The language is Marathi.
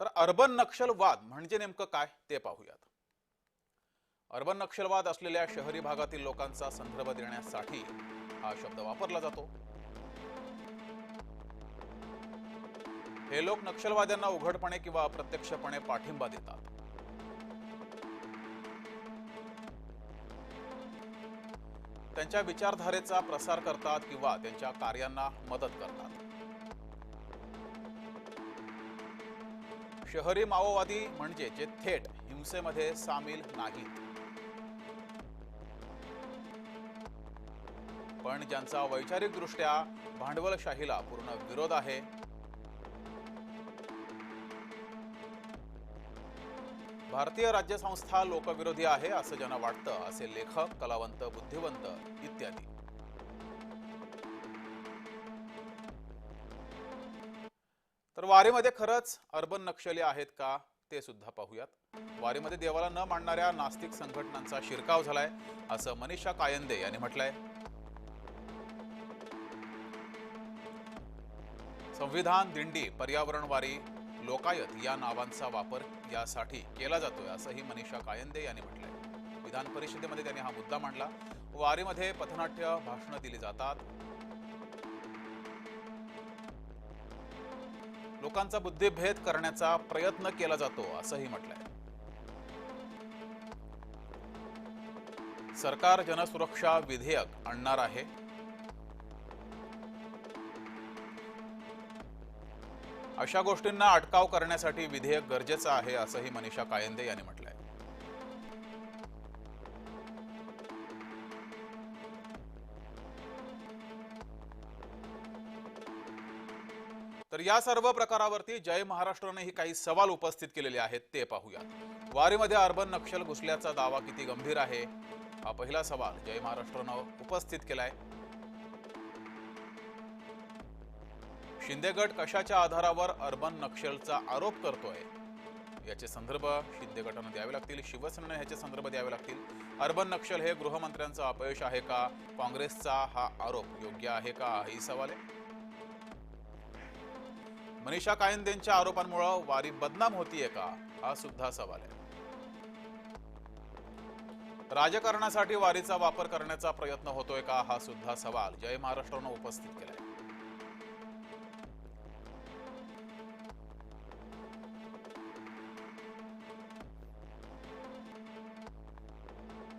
तर अर्बन नक्षलवाद म्हणजे नेमकं काय ते पाहूयात. अर्बन नक्षलवाद असलेल्या शहरी भागातील लोकांचा संदर्भ देण्यासाठी हा शब्द वापरला जातो. हे लोक नक्षलवाद्यांना उघडपणे किंवा अप्रत्यक्षपणे पाठिंबा देतात. त्यांच्या विचारधारेचा प्रसार करतात किंवा त्यांच्या कार्यांना मदत करतात. शहरी माओवादी म्हणजे जे थेट हिंसेमध्ये सामील नाहीत. पण ज्यांचा वैचारिकदृष्ट्या भांडवलशाहीला पूर्ण विरोध आहे भारतीय राज्यसंस्था लोकविरोधी आहे असं ज्यांना वाटतं असे लेखक कलावंत बुद्धिवंत इत्यादी. तर वारीमध्ये खरंच अर्बन नक्षली आहेत का ते सुद्धा पाहूयात. वारीमध्ये देवाला न मानणाऱ्या नास्तिक संघटनांचा शिरकाव झालाय असं मनीषा कायंदे यांनी म्हटलंय. संविधान दिंडी पर्यावरण वारी लोकायत या नावांचा वापर यासाठी केला जातोय असंही मनीषा कायंदे यांनी म्हटलंय. विधान परिषदेमध्ये त्यांनी हा मुद्दा मांडला. वारीमध्ये पथनाट्य भाषणं दिली जातात. लोकांचा बुद्धिभेद करण्याचा प्रयत्न केला जातो असंही म्हटलंय. सरकार जनसुरक्षा विधेयक आणणार आहे. अशा गोष्टींना अटकाव करण्यासाठी विधेयक गरजेचं आहे असंही मनीषा कायंदे यांनी म्हटलंय. तर या सर्व प्रकारावरती जय महाराष्ट्राने काही सवाल उपस्थित केलेले आहेत ते पाहूयात. वारीमध्ये अर्बन नक्षल घुसल्याचा दावा किती गंभीर आहे? हा पहिला सवाल जय महाराष्ट्रानं उपस्थित केलाय. शिंदेगड कशाच्या आधारावर अर्बन नक्षलचा आरोप करतोय? याचे संदर्भ शिंदे गटानं द्यावे लागतील शिवसेनेनं ह्याचे संदर्भ द्यावे लागतील. अर्बन नक्षल हे गृहमंत्र्यांचं अपयश आहे का? काँग्रेसचा हा आरोप योग्य आहे का? हाही सवाल आहे. मनीषा कायंदेंच्या आरोपांमुळे वारी बदनाम होतीये का हा सुद्धा सवाल आहे. राजकारणासाठी वारीचा वापर करण्याचा प्रयत्न होतोय का हा सुद्धा सवाल जय महाराष्ट्रानं उपस्थित केलाय.